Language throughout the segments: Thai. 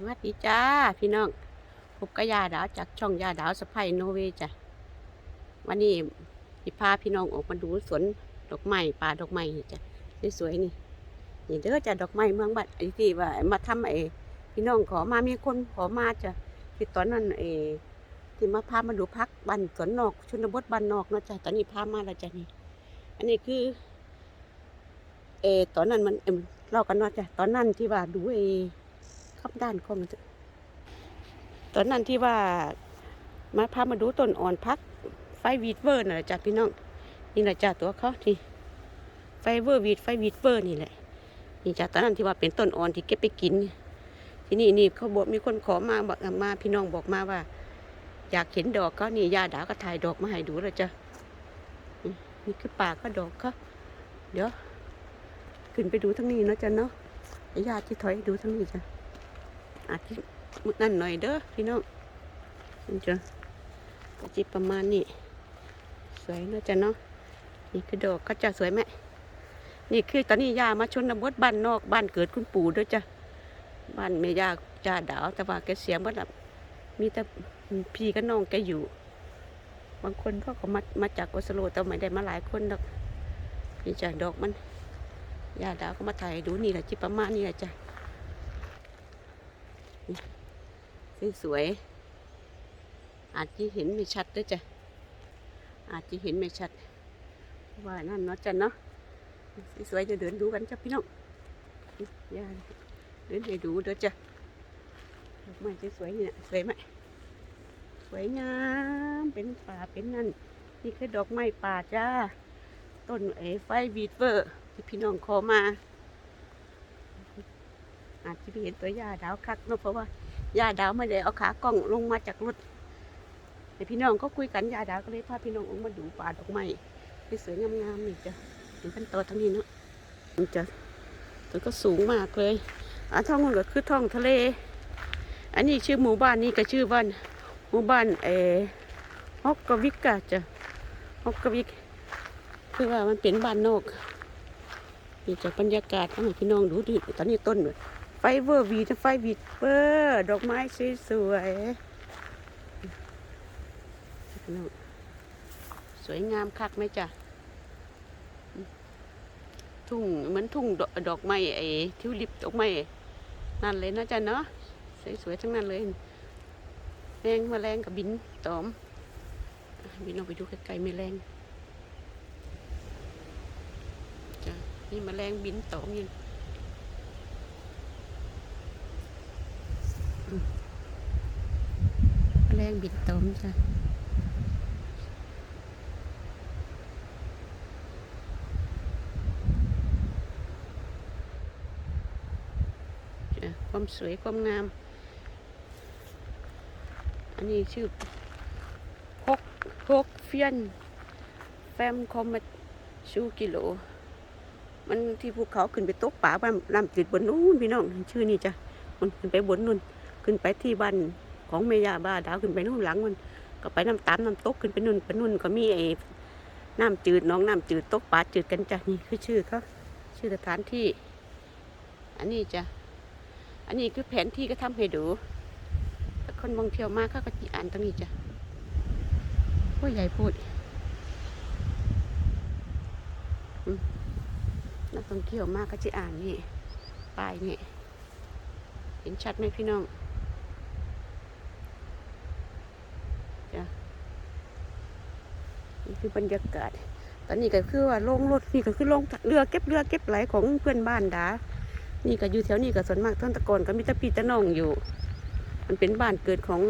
สวัสดีจ้าพี่น้องพบกับยาดาวจากช่องยาดาวสะพายโนเวจ้ะวันนี้พี่พาพี่น้องออกมาดูสวนดอกไม้ป่าดอกไม้นี่จ้ะสวยๆนี่นี่เด้อจ้ะดอกไม้เมืองบัดไอ้ที่ว่ามาทำไอ้พี่น้องขอมามีคนขอมาจ้ะที่ตอนนั้นไอ้ที่มาพามาดูพักบ้านสวนนอกชนบทบ้านนอกเนาะจ้ะตอนนี้พามาแล้วจ้ะนี่อันนี้คือเออตอนนั้นมันเอ็มเล่ากันว่าจ้ะตอนนั้นที่ว่าดูเอับด้านของจ้ะตอนนั้นที่ว่ามาพามาดูต้นอ่อนพัก ไฟวีดเวอร์น่ะจ้ะพี่น้อง นี่แหละจ้ะตัวเขาที่ไฟเวอร์วีดไฟวีดเวอร์นี่แหละ นี่จ้ะตอนนั้นที่ว่าเป็นต้นอ่อนที่เก็บไปกิน ที่นี่นี่เขาบอกมีคนขอมาบอกมาพี่น้องบอกมาว่า อยากเห็นดอกเขานี่ยาดาก็ถ่ายดอกมาให้ดูแล้วจ้ะนี่คือป่าก็ดอกเขาเดี๋ยวขึ้นไปดูทั้งนี้นะจ้ะเนาะไอ้ญาติที่ถอยดูทั้งนี้จ้ะ อาจจะมุดนั่นหน่อยเด้อพี่น้องนี่จ้ะก็จิประมาณนี้ สวยเนาะจ้ะเนาะนี่คือดอกก็จะสวยไหมนี่คือตอนนี้ยามาชนบทบ้านนอกบ้านเกิดคุณปู่ด้วยจ้ะบ้านเมียาจ่าดาว แต่ว่าแกเสียหมดละมีแต่พี่กับน้องแกอยู่ บางคนเขาก็มามาจากโอสโลแต่ไม่ได้มาหลายคนดอกนี่จ้ะดอกมันยาดาวก็มาถ่ายดูนี่แหละจิประมาณนี่แหละจ้ะนี่ สวยๆอาจจะเห็นไม่ชัดด้วยจ้ะอาจจะเห็นไม่ชัดว่านั่นเนาะจ้ะเนาะสวยๆจะเดินดูกันจ้ะพี่น้องย่าเดินให้ดูเด้อจ้ะดอกไม้สวยๆนี่นะสวยไหมสวยงามเป็นป่าเป็นนั่นนี่คือดอกไม้ป่าจ้าต้นเอไฟวีดเวอร์ที่พี่น้องขอมาอาจจะไปเห็นตัวยาดาวคักเนาะเพราะว่า ยาดาวไม่ได้เอาขากล้องลงมาจากรถแต่พี่น้องก็คุยกันยาดาวก็เลยพาพี่น้องออกมาดูป่าดอกไม้ที่สวยงามๆนี่จ้ะเห็นขั้นตอนทั้งนี้เนาะมันจะมันก็สูงมากเลยอ่าท้องมันก็คือท้องทะเล อันนี้ชื่อหมู่บ้านนี่ก็ชื่อบ้านหมู่บ้านเอฮอกกวิกกะจ้ะฮอกกวิก คือว่ามันเป็นบ้านนอกนี่จากบรรยากาศให้พี่น้องดูดิตอนนี้ต้น ไฟเวอร์วีไฟวีเวอร์ดอกไม้สวยๆพี่น้องสวยงามคักไหมจ้ะทุ่งเหมือนทุ่งดอกดอกไม้ไอ้ทิวลิปดอกไม้นั่นเลยนะจ๊ะเนาะสวยๆทั้งนั้นเลยแมงแมลงกับบินตอมบินออกไปดูไกลๆไม่แรงจ้ะนี่แมลงบินตอมอยู่ แมลงบินตอมจ้ะความสวยความงาม อันนี้ชื่อฮกฮกเฟียน แฟมคอมมาชูกิโล มันที่ภูเขาขึ้นไปตกป่าบ้านลำติดบนนู้นพี่น้อง ชื่อนี่จ้ะมันขึ้นไปบนนู่นขึ้นไปที่บ้าน ของเมยาบ้าดาวขึ้นไปนู่นหลังมัน ก็ไปน้ำตามน้ำตกขึ้นไปนู่นไปนู่นก็มีไอ้น้ำจืดน้องน้ำจืดตกป่าจืดกันจ้ะนี่คือชื่อเขาชื่อสถานที่ อันนี้จ้ะอันนี้คือแผนที่ก็ทำให้ดูคนมองเที่ยวมากเขาก็จีอ่านตรงนี้จ้ะโอ้ใหญ่พูดนักท่องเที่ยวมากก็จะอ่านนี่ป้ายนี่ เห็นชัดไหมพี่น้องจ้ะ นี่คือบรรยากาศ ตอนนี้ก็คือว่าลงรถนี่ก็คือลงเรือเก็บเรือเก็บไหลของเพื่อนบ้านดา นี่ก็อยู่แถวนี้ก็ส่วนมากต้นตะกอนก็มีตะปีตะนองอยู่ มันเป็นบ้านเกิดของ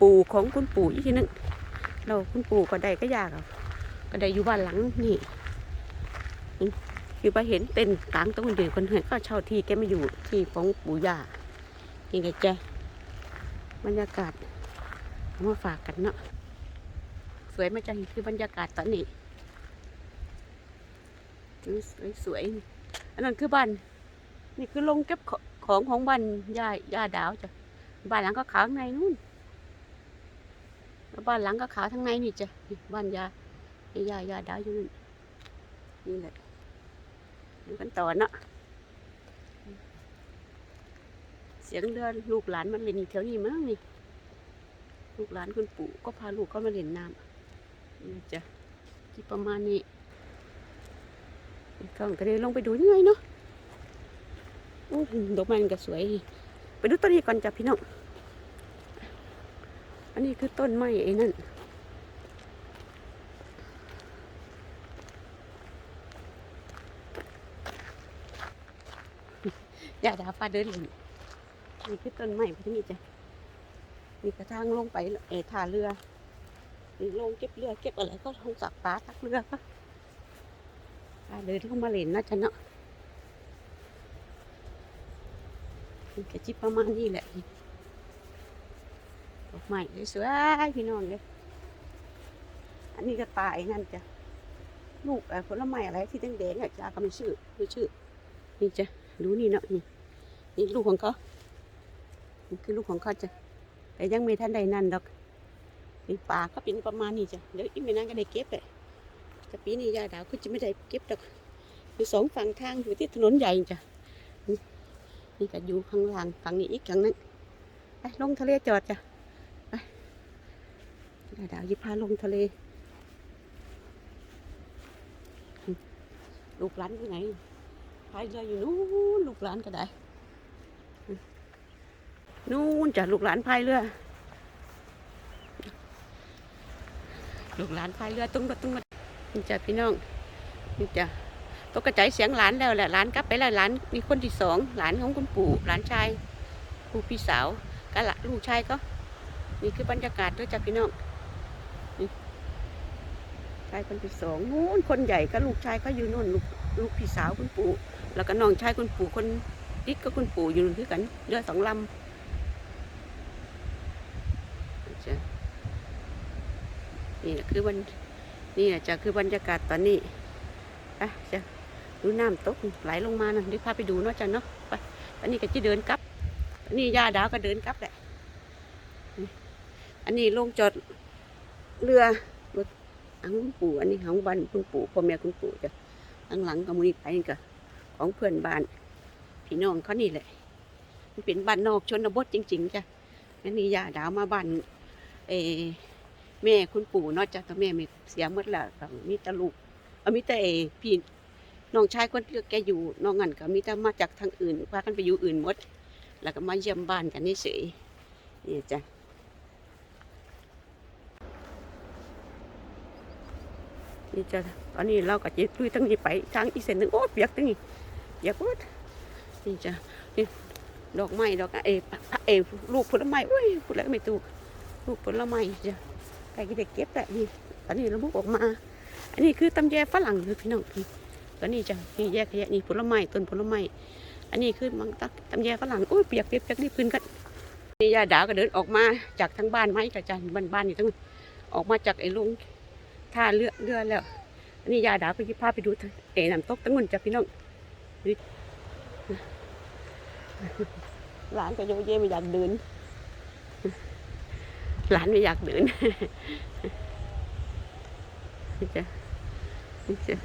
ปู่ของคุณปู่อีกทีนึงเราคุณปู่ก็ได้ก็ยากอะก็ได้อยู่บ้านหลังนี่คือไปเห็นเต็นท์กลางตรงเดียวคนเห็นก็เช่าที่แกมาอยู่ที่ของปู่ย่านี่ไงแจ้บรรยากาศมาฝากกันเนาะ สวยไหมจ้ะคือบรรยากาศตอนนี้สวยๆอันนั้นคือบ้านนี่คือลงเก็บของของบ้านย่าย่าดาวจ้ะบ้านหลังก็ขาวข้างในนู่นบ้านหลังก็ขาวทั้งในนี่จ้ะนี่บ้านยายายาดาวอยู่นู่นนี่แหละดูกันต่อเนาะเสียงเรือลูกหลานมันเล่นแถวนี้มั้งนี่ ลูกหลานคุณปู่ก็พาลูกเขามาเล่นน้ำ นี่จ้ะที่ประมาณนี้กล้องก็เลยลงไปดูยังไงเนาะโอ้ดอกไม้มันก็สวย ไปดูต้นนี้ก่อนจ้ะพี่น้องอันนี้คือต้นไม้ไอ้นั่นอย่าดาฟ้าเดินเลยนี่คือต้นไม้พวกนี้จ้ะนี่กระทางลงไปเอท่าเรือ นี่ลงเก็บเรือเก็บอะไรก็ทงสักปลาทักเรือก็เดินเข้ามาเล่นนะจ๊ะเนาะนี่กระจิบประมาณนี้แหละดอกไม้สวยพี่น้องเลยอันนี้ก็ตายนั่นจ้ะลูกผลไม้อะไรที่แดงๆอะจ้าก็ไม่ชื่อคือชื่อนี่จ้ะรู้นี่เนาะนี่นี่ลูกของเขานี่คือลูกของเขาจ้ะแต่ยังไม่ทันใดนั่นดอก นี่ป่าก็เป็นประมาณนี้จ้ะเดี๋ยวอีกไม่นานก็ได้เก็บเลยแต่ปีนี้ยายดาวก็จะไม่ได้เก็บดอกอยู่สองฝั่งทางอยู่ที่ถนนใหญ่จ้ะนี่ก็อยู่ข้างล่างฝั่งนี้อีกฝั่งนั้นไปลงทะเลจอดจ้ะไปยาดาวยิพาลงทะเลลูกหลานที่ไหนพายเรืออยู่นู้นลูกหลานก็ได้นู้นจ้ะลูกหลานพายเรือ ลูกหลานพายเรือตุ้งตุ้งก็นี่จ้ะพี่น้องนี่จ้ะตกกระจายเสียงหลานแล้วแหละหลานกลับไปแล้วหลานมีคนที่สองหลานของคุณปู่หลานชายปู่พี่สาวก็ละลูกชายก็นี่คือบรรยากาศด้วยจ้ะพี่น้องนี่ชายคนที่สองนู้นคนใหญ่ก็ลูกชายก็อยู่นู่นลูกลูกพี่สาวคุณปู่แล้วก็น้องชายคุณปู่คนติ๊กก็คุณปู่อยู่ด้วยกันเรือสองลำจ้ะ นี่แหละคือวันนี่แหละจะคือบรรยากาศตอนนี้ไปจะดูน้ำตกไหลลงมานะเดี๋ยวพาไปดูเนาะจ้ะเนาะไปอันนี้ก็จะเดินกลับอันนี้ยาดาวก็เดินกลับแหละอันนี้ลงจอดเรือรถอังคุณปู่อันนี้ของบ้านคุณปู่พ่อแม่คุณปู่จ้ะข้างหลังก็มุนีไปนี่ก็ของเพื่อนบ้านพี่น้องเขานี่แหละมันเป็นบ้านนอกชนบทจริง ๆจ้ะอันนี้ยาดาวมาบ้านเอ แม่คุณปู่นาะจ้ะแต่แม่ไม่เสียหมดแล้วก็มีแต่ลูกเอามีแต่เอพี่น้องชายคนที่แกอยู่น้องงันก็มีแต่มาจากทางอื่นพากันไปอยู่อื่นหมด แล้วก็มาเยี่ยมบ้านกันนี่เฉยนี่จ้ะนี่จะตอนนี้เราก็จะลุยตั้งนี้ไปทางอีเส้นหนึ่งโอ้เปียกตั้งนี้เปียกหมดนี่จะนี่ดอกไม้ดอกเอเอลูกผลไม้อุ้ยพูดแล้วไม่ถูกลูกผลไม้จ้ะ ใครก็ได้เก็บแหละนี่ตอนนี้เราบุกออกมา อันนี้คือตำแยฝรั่งคือพี่น้องพี่ตอนนี้จ้ะนี่แยกแยะนี่ผลไม้ต้นผลไม้อันนี้คือมังตักตำแยฝรั่งอุ้ยเปียกเปียกเปียกรีบขึ้นกันนี่ยาดาก็เดินออกมาจากทางบ้านไม้กระจันบ้านบ้านนี่ทั้งออกมาจากไอ้ลุงท่าเรือเรือแล้วอันนี้ยาดาไปพาไปดูเอ๋น้ำตกตั้งมุนจ้ะพี่น้องหลานก็โยเยไม่อยากเดิน หลานไม่อยากเดินนี่จ้ะนี่จ้ะ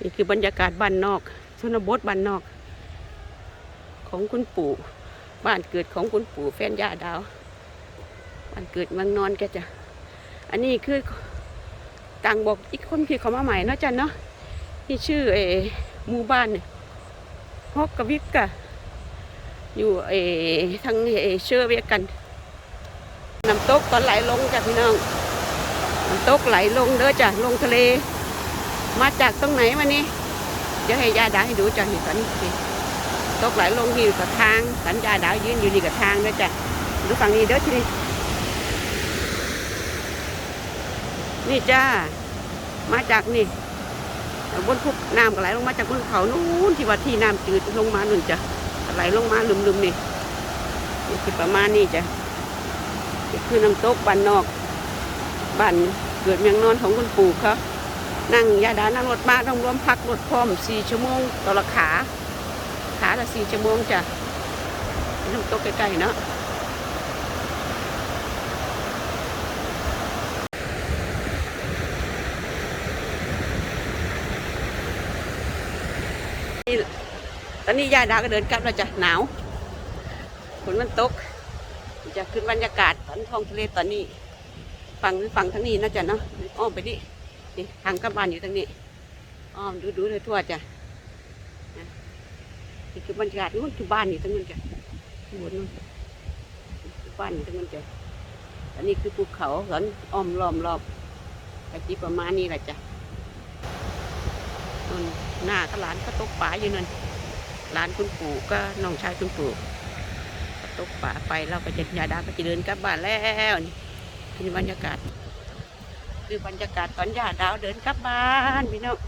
นี่คือบรรยากาศบ้านนอกชนบทบ้านนอก ของคุณปู่บ้านเกิดของคุณปู่แฟนยาดาวบ้านเกิดเมืองนอนแกจ้ะอันนี้คือต่างบอกอีกคนที่เขามาใหม่เนาะจันเนาะนี่ชื่อเอหมู่บ้านเนี่ยฮอกกวิกกะอยู่เออทางเอเชื่อเวียกัน ตกตอนไหลลงจ้ะพี่น้องน้ำตกไหลลงเด้อจ้ะลงทะเล มาจากตรงไหนมานี่เดี๋ยวให้ยาดาให้ดูจ้ะนี่ตอนนี้ตกไหลลงที่กับทางสัญญาดาวยืนอยู่นี่กับทางเด้อจ้ะดูฝั่งนี้เด้อที่นี่นี่จ้ามาจากนี่บนภูน้ำก็ไหลลงมาจากบนเขานู้นที่ว่าที่น้ำจืดลงมาหนุ่นจ้ะไหลลงมาลืมๆนี่คือประมาณนี้จ้ะ คือน้ำตกบ้านนอกบ้านเกิดเมืองนอนของคุณปู่เขานั่งยาดานั่งรถมาต้องรวมพักรถพร้อมสี่ชั่วโมงต่อละขา ขาละสี่ชั่วโมงจ้ะน้ำตกใกล้ๆเนาะตอนนี้ยายดาก็เดินกลับแล้วจ้ะหนาวฝนมันตก จะขึ้นบรรยากาศตอนท้องทะเลตอนนี้ฝั่งฝั่งทางนี้น่าจะเนาะอ้อมไปนี่นี่ทางกลับบ้านอยู่ทางนี้อ้อมดูดูเลยทั่วจ้ะนี่คือบรรยากาศนู่นคือบ้านอยู่ทางนู้นจ้ะข้างบนนู่นบ้านอยู่ทางนู้นจ้ะอันนี้คือภูเขาสอนอ้อมล้อมรอบกะจีประมาณนี้แหละจ้ะนนหน้าก็หลานก็ตกป่าอยู่นั่นหลานคุณปู่ก็น้องชายคุณปู่ ตกป่าไปเราก็จะยาดาก็จะเดินกลับบ้านแล้วนี่คือบรรยากาศ คือบรรยากาศตอนยาดาวเดินกลับบ้านพี่น้อง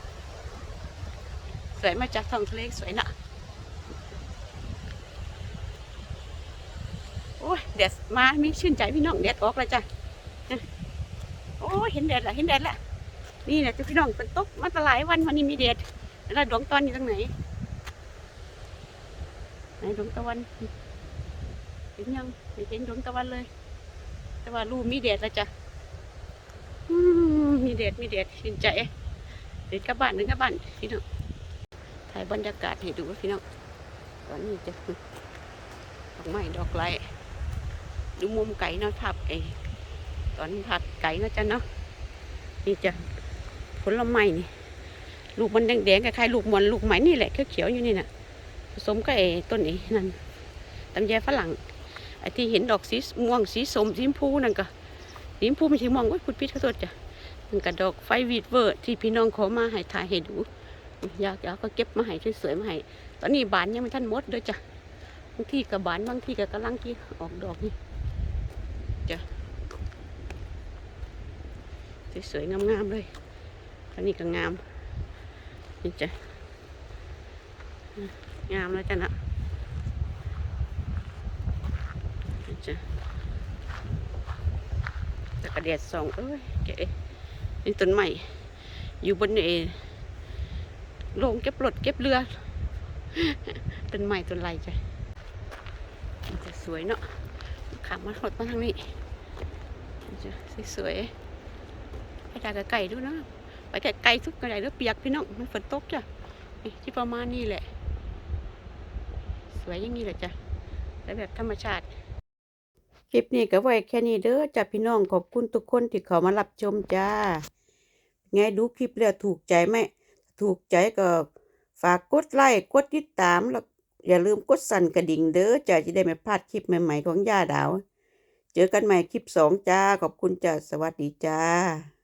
สวยมาจากท้องทะเลสวยนะโอ้ยแดดมามีชื่นใจพี่น้องแดดออกแล้วจ้ะโอ้เห็นแดดละเห็นแดดละนี่แหละจ้ะพี่น้องเป็นตกมาตหลายวันวันนี้มีแดดแล้วดวงตอนอยู่ตรงไหนไหนดวงตะวัน เห็นยังไม่เห็นดวงตะวันเลย แต่ว่ารูมีแดดแล้วจ้ะอืมมีแดดมีแดดชื่นใจเดินกลับบ้านเดินกลับบ้านพี่น้องถ่ายบรรยากาศให้ดูพี่น้องตอนนี้จะดอกไม้ดอกไม้ดูมุมไก่เนาะภาพไอ้ตอนภาพไก่เนาะจ้ะเนาะนี่จะผลไม้นี่ลูกมันแดงๆคล้ายๆลูกมอนลูกไหมนี่แหละเขียวๆอยู่นี่น่ะผสมกับไอ้ต้นนี้นั่นตำแยฝรั่งไอ้ ที่เห็นดอกสีม่วงสีส้มสีชมพูนั่นก็สีชมพูไม่ใช่ม่วงโอ้ยพูดผิดขอโทษจ้ะนั่นก็ดอกไฟวีดเวอร์ ที่พี่น้องขอมาให้ถ่ายให้ดูอยากอยากก็เก็บมาให้สวยๆมาให้ตอนนี้บานยังไม่ทันมดด้วยจ้ะบางที่กับบานบางที่กับกำลังที่ออกดอกนี่จ้ะสวยๆงามๆเลยอันนี้ก็งามนี่จ้ะงามแล้วจ้ะนะนี่ จ้ะแต่กระเดียดสองเอ้ยเก๋นี่ต้นใหม่ อยู่บนเอลงเก็บรถเก็บเรือต้นไม้ต้นไรจ้ะมันจะสวยเนาะขับมารถมาทางนี้จะสวยๆไปจากไก่ดูนะไปแต่ไก่ทุกกระไดแล้วเปียกพี่น้องมันฝนตกจ้ะที่ประมาณนี้แหละ สวยอย่างนี้แหละจ้ะแต่แบบธรรมชาติ คลิปนี้ก็ไว้แค่นี้เด้อจ้าพี่น้องขอบคุณทุกคนที่เขามารับชมจ้า ไงดูคลิปแล้วถูกใจไหม ถูกใจก็ฝากกดไลค์กดติดตามแล้วอย่าลืมกดสั่นกระดิ่งเด้อจะจะได้ไม่พลาดคลิปใหม่ๆของย่าดาว เจอกันใหม่คลิปสองจ้าขอบคุณจ้าสวัสดีจ้า